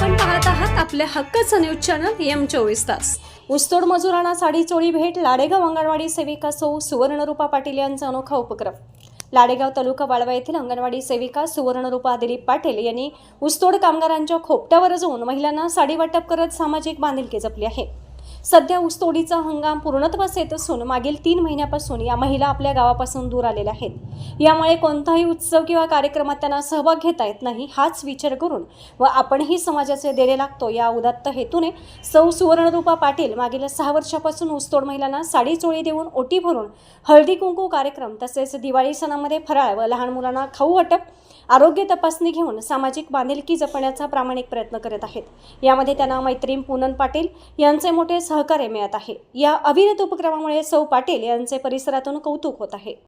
पण पाहत आहात आपल्या हक्काचं न्यूज चॅनल एम चोवीस तास. ऊसतोड मजुरांना साडी चोळी भेट लाडेगाव अंगणवाडी सेविका सौ सुवर्णरूपा पाटील यांचा अनोखा उपक्रम. लाडेगाव तालुका वाळवा येथील अंगणवाडी सेविका सुवर्णरूपा दिलीप पाटील यांनी ऊसतोड कामगारांच्या खोपट्यावर जाऊन महिलांना साडी वाटप करत सामाजिक बांधिलकी जपली आहे. सध्या ऊसतोडीचा हंगाम पूर्णत्वास येत असून मागील तीन महिन्यापासून या महिला आपल्या गावापासून दूर आलेल्या आहेत. यामुळे कोणताही उत्सव किंवा कार्यक्रमात त्यांना सहभाग घेता येत नाही हाच विचार करून व आपणही समाजाचे देणे लागतो या उदात्त हेतूने सौ सुवर्णरूपा पाटील मागील सहा वर्षापासून ऊसतोड महिलांना साडी चोळी देऊन ओटी भरून हळदी कुंकू कार्यक्रम तसेच दिवाळी सणामध्ये फराळ व लहान मुलांना खाऊ वाटप आरोग्य तपासणी घेऊन सामाजिक बांधिलकी जपण्याचा प्रामाणिक प्रयत्न करत आहेत. यामध्ये त्यांना मैत्रीण पूनम पाटील यांचे मोठे सहकार्य मिळत आहे. या अविरत उपक्रमामुळे सौ पाटील यांचे परिसरातून कौतुक होत आहे.